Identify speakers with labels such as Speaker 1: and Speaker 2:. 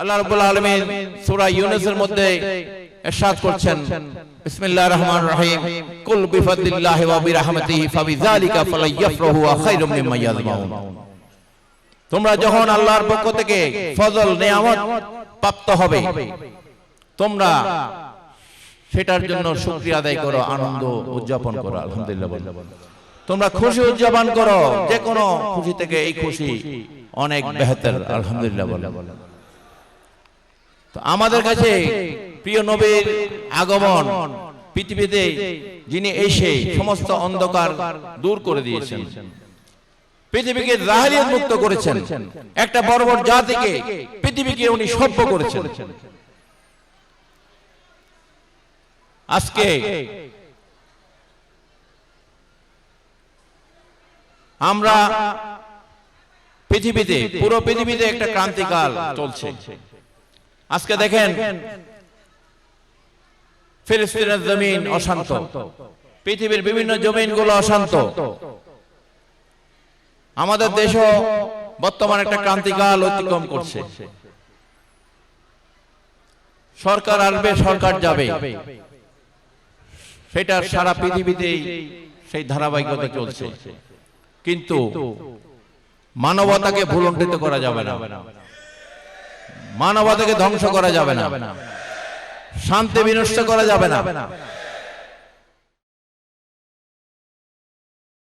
Speaker 1: আল্লাহ রাব্বুল আলামিন সূরা ইউনূসের মধ্যে ইরশাদ করছেন বিসমিল্লাহির রহমানির রহিম কুল বিফাদলিল্লাহি ওয়া বিরহমাতিহি ফাবিযালিকা ফালাইয়াফরাহু ওয়া খায়রুম মিম্মা ইয়াজমাউন তোমরা যখন আল্লাহর পক্ষ থেকে ফজল, নিয়ামত প্রাপ্ত হবে, তোমরা সেটার জন্য শুকরিয়া আদায় করো, আনন্দ উদযাপন করো, আলহামদুলিল্লাহ বলো। তোমরা খুশি উদযাপন করো যে কোনো খুশি থেকে এই খুশি অনেক বেহতর, আলহামদুলিল্লাহ বলো। তো আমাদের কাছে প্রিয় নবীর আগমন পৃথিবীতে যিনি এসে সমস্ত অন্ধকার দূর করে দিয়েছেন। পৃথিবীকে জাহেলিয়ত মুক্ত করেছেন। একটা বড় বড় জাতিকে পৃথিবীকে উনি সভ্য করেছেন। আজকে আমরা পৃথিবীতে পুরো পৃথিবীতে একটা ক্রান্তিকাল চলছে। আজকে দেখেন ফিলিস্তিনের জমিন অশান্ত। পৃথিবীর বিভিন্ন জমিনগুলো অশান্ত। আমাদের দেশও বর্তমানে একটা ক্রান্তিকাল অতিক্রম করছে। সরকার আসবে সরকার যাবে। সেটা সারা পৃথিবীতেই সেই ধারাবাহিকতা চলছে। কিন্তু মানবতাকে ভুলণ্ঠিত করা যাবে না। মানবতাকে ধ্বংস করা যাবে না। শান্তি বিনষ্ট করা যাবে না।